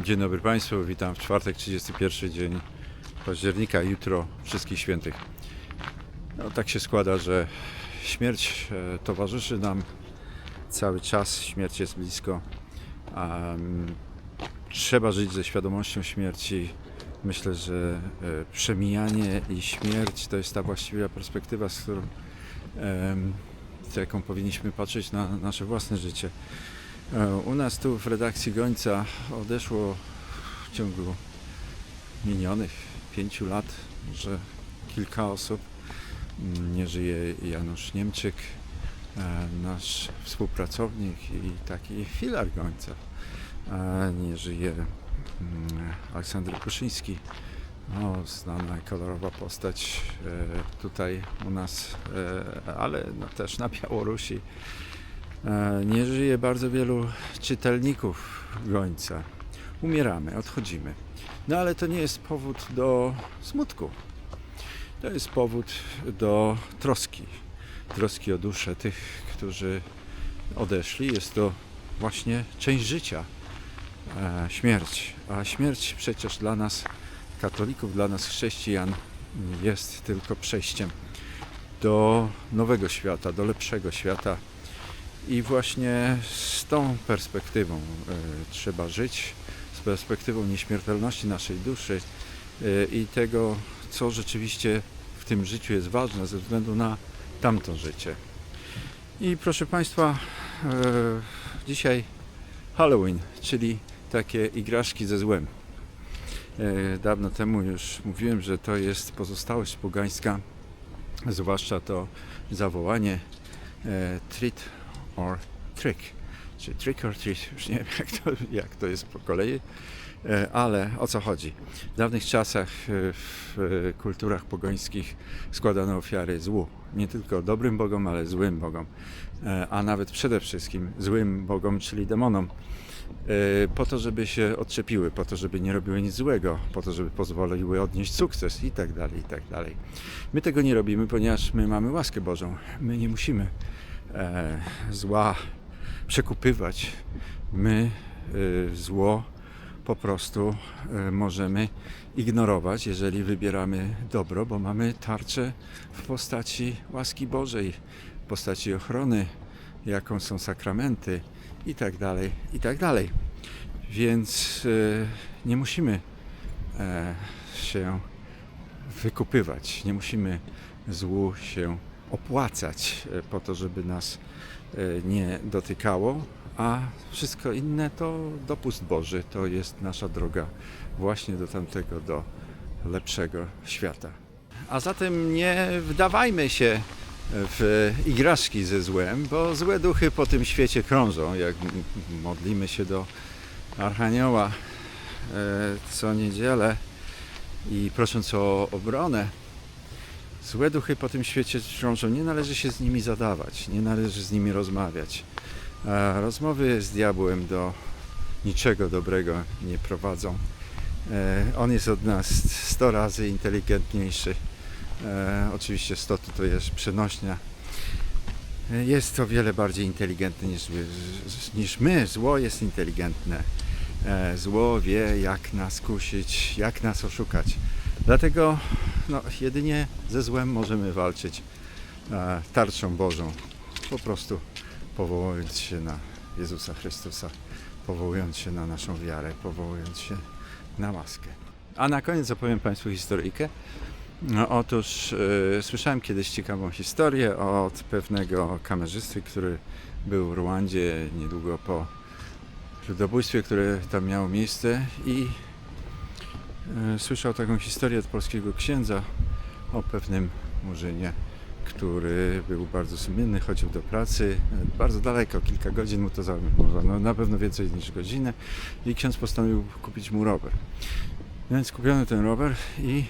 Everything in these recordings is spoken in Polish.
Dzień dobry Państwu, witam w czwartek, 31 dzień października, jutro Wszystkich Świętych. No, tak się składa, że śmierć e, towarzyszy nam cały czas, śmierć jest blisko. Mm, trzeba żyć ze świadomością śmierci. Myślę, że e, przemijanie i śmierć to jest ta właściwa perspektywa, z którą, z jaką powinniśmy patrzeć na nasze własne życie. E, U nas tu w redakcji Gońca odeszło w ciągu minionych pięciu lat, że kilka osób. Mm, Nie żyje Janusz Niemczyk, e, nasz współpracownik i taki filar Gońca. E, Nie żyje mm, Aleksander Kuszyński, no, znana kolorowa postać tutaj u nas, ale no, też na Białorusi. E, Nie żyje bardzo wielu czytelników Gońca. Umieramy, odchodzimy. No ale to nie jest powód do smutku. To jest powód do troski. Troski o duszę tych, którzy odeszli. Jest to właśnie część życia. E, śmierć. A śmierć przecież dla nas, katolików, dla nas chrześcijan, jest tylko przejściem do nowego świata, do lepszego świata. I właśnie z tą perspektywą e, trzeba żyć, z perspektywą nieśmiertelności naszej duszy e, i tego, co rzeczywiście w tym życiu jest ważne ze względu na tamto życie. I proszę Państwa, e, dzisiaj Halloween, czyli takie igraszki ze złem. Dawno temu już mówiłem, że to jest pozostałość pogańska, zwłaszcza to zawołanie treat or trick, czy trick or treat, już nie wiem jak to, jak to jest po kolei, E, ale o co chodzi? W dawnych czasach e, w e, kulturach pogońskich składano ofiary złu, nie tylko dobrym bogom, ale złym bogom, a nawet przede wszystkim złym bogom, czyli demonom, po to, żeby się odczepiły, po to, żeby nie robiły nic złego, po to, żeby pozwoliły odnieść sukces i tak dalej, i tak dalej. My tego nie robimy, ponieważ my mamy łaskę Bożą. My nie musimy zła przekupywać. My e, zło po prostu e, możemy ignorować, jeżeli wybieramy dobro, bo mamy tarczę w postaci łaski Bożej, w postaci ochrony, jaką są sakramenty i tak dalej, i tak dalej. Więc e, nie musimy e, się wykupywać, nie musimy złu się opłacać e, po to, żeby nas e, nie dotykało, a wszystko inne to dopust Boży, to jest nasza droga właśnie do tamtego, do lepszego świata. A zatem nie wdawajmy się w igraszki ze złem, bo złe duchy po tym świecie krążą. Jak modlimy się do Archanioła e, co niedzielę i prosząc o obronę, złe duchy po tym świecie krążą. Nie należy się z nimi zadawać, nie należy z nimi rozmawiać. Rozmowy z diabłem do niczego dobrego nie prowadzą. E, On jest od nas 100 razy inteligentniejszy. E, oczywiście 100 to jest przenośnia. E, Jest o wiele bardziej inteligentny niż, niż my. Zło jest inteligentne. Zło wie, jak nas kusić, jak nas oszukać. Dlatego no, jedynie ze złem możemy walczyć e, tarczą Bożą. Po prostu powołując się na Jezusa Chrystusa, powołując się na naszą wiarę, powołując się na łaskę. A na koniec opowiem Państwu historyjkę. No, otóż e, słyszałem kiedyś ciekawą historię od pewnego kamerzysty, który był w Ruandzie niedługo po ludobójstwie, które tam miało miejsce i słyszał taką historię od polskiego księdza o pewnym murzynie, który był bardzo sumienny, chodził do pracy e, bardzo daleko, kilka godzin mu to zajmowało, no, na pewno więcej niż godzinę i ksiądz postanowił kupić mu rower. Więc kupiono ten rower i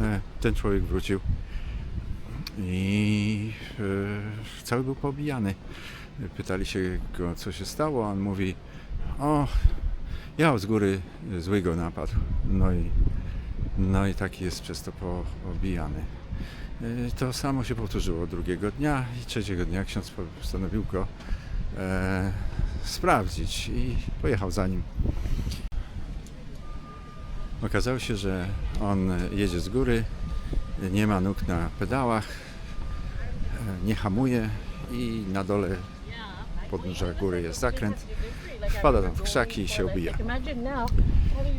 e, ten człowiek wrócił i e, cały był pobijany. Pytali się go, co się stało, on mówi, o, ja z góry zły go napadł. No i, no i taki jest przez to pobijany. E, To samo się powtórzyło drugiego dnia i trzeciego dnia ksiądz postanowił go e, sprawdzić i pojechał za nim. Okazało się, że on jedzie z góry, nie ma nóg na pedałach, e, nie hamuje i na dole podnóża góry jest zakręt. Wpada tam w krzaki i się obija.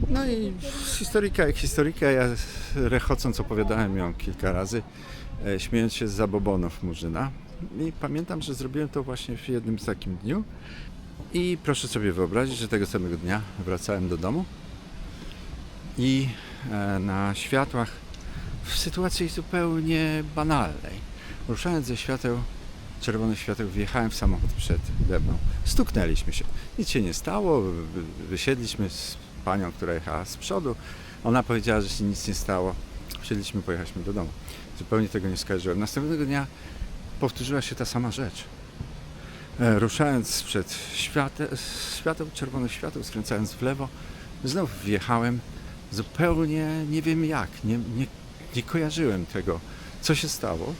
No i historyka jak historyka, ja rechocąc opowiadałem ją kilka razy, e, śmiejąc się z zabobonów Murzyna. I pamiętam, że zrobiłem to właśnie w jednym z takim dniu. I proszę sobie wyobrazić, że tego samego dnia wracałem do domu i e, na światłach w sytuacji zupełnie banalnej. Ruszając ze świateł, czerwonych świateł, wjechałem w samochód przede mną. Stuknęliśmy się. Nic się nie stało. wy- Wysiedliśmy z panią, która jechała z przodu. Ona powiedziała, że się nic nie stało. Wsiedliśmy, pojechaliśmy do domu. Zupełnie tego nie skojarzyłem. Następnego dnia powtórzyła się ta sama rzecz. E, Ruszając przed świate, świateł, czerwonych świateł, skręcając w lewo, znów wjechałem zupełnie nie wiem jak, nie, nie, nie kojarzyłem tego, co się stało,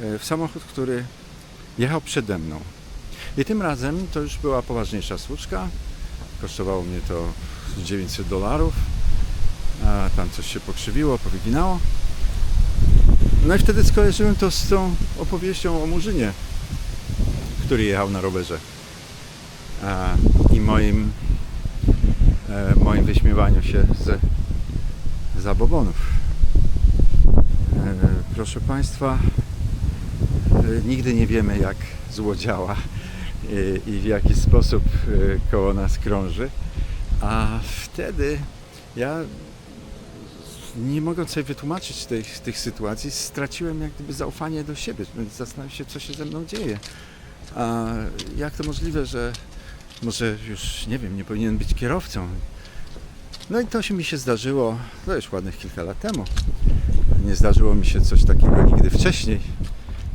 e, w samochód, który jechał przede mną. I tym razem to już była poważniejsza słuczka. Kosztowało mnie to 900 dolarów. Tam coś się pokrzywiło, powyginało. No i wtedy skojarzyłem to z tą opowieścią o Murzynie, który jechał na rowerze. I moim, e, moim wyśmiewaniu się ze zabobonów. E, proszę Państwa, nigdy nie wiemy jak zło działa e, i w jaki sposób e, koło nas krąży. A wtedy ja nie mogąc sobie wytłumaczyć tych, tych sytuacji, straciłem jak gdyby zaufanie do siebie, zastanawiam się, co się ze mną dzieje. A jak to możliwe, że może już, nie wiem, nie powinien być kierowcą? No i to się mi się zdarzyło, to już ładnych kilka lat temu. Nie zdarzyło mi się coś takiego nigdy wcześniej.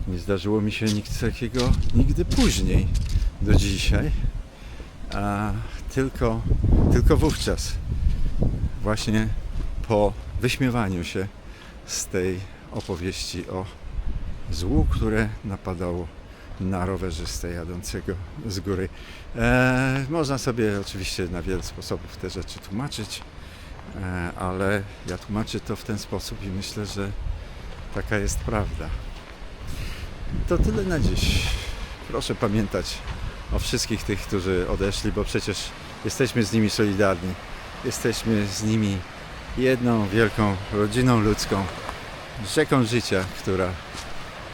Nie zdarzyło mi się nic takiego nigdy później do dzisiaj. A tylko, tylko wówczas, właśnie po wyśmiewaniu się z tej opowieści o złu, które napadało na rowerzystę jadącego z góry. E, można sobie oczywiście na wiele sposobów te rzeczy tłumaczyć, e, ale ja tłumaczę to w ten sposób i myślę, że taka jest prawda. To tyle na dziś. Proszę pamiętać o wszystkich tych, którzy odeszli, bo przecież jesteśmy z nimi solidarni. Jesteśmy z nimi jedną wielką rodziną ludzką, rzeką życia, która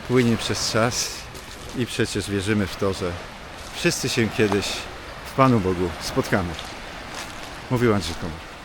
płynie przez czas i przecież wierzymy w to, że wszyscy się kiedyś w Panu Bogu spotkamy. Mówił Andrzej Komar.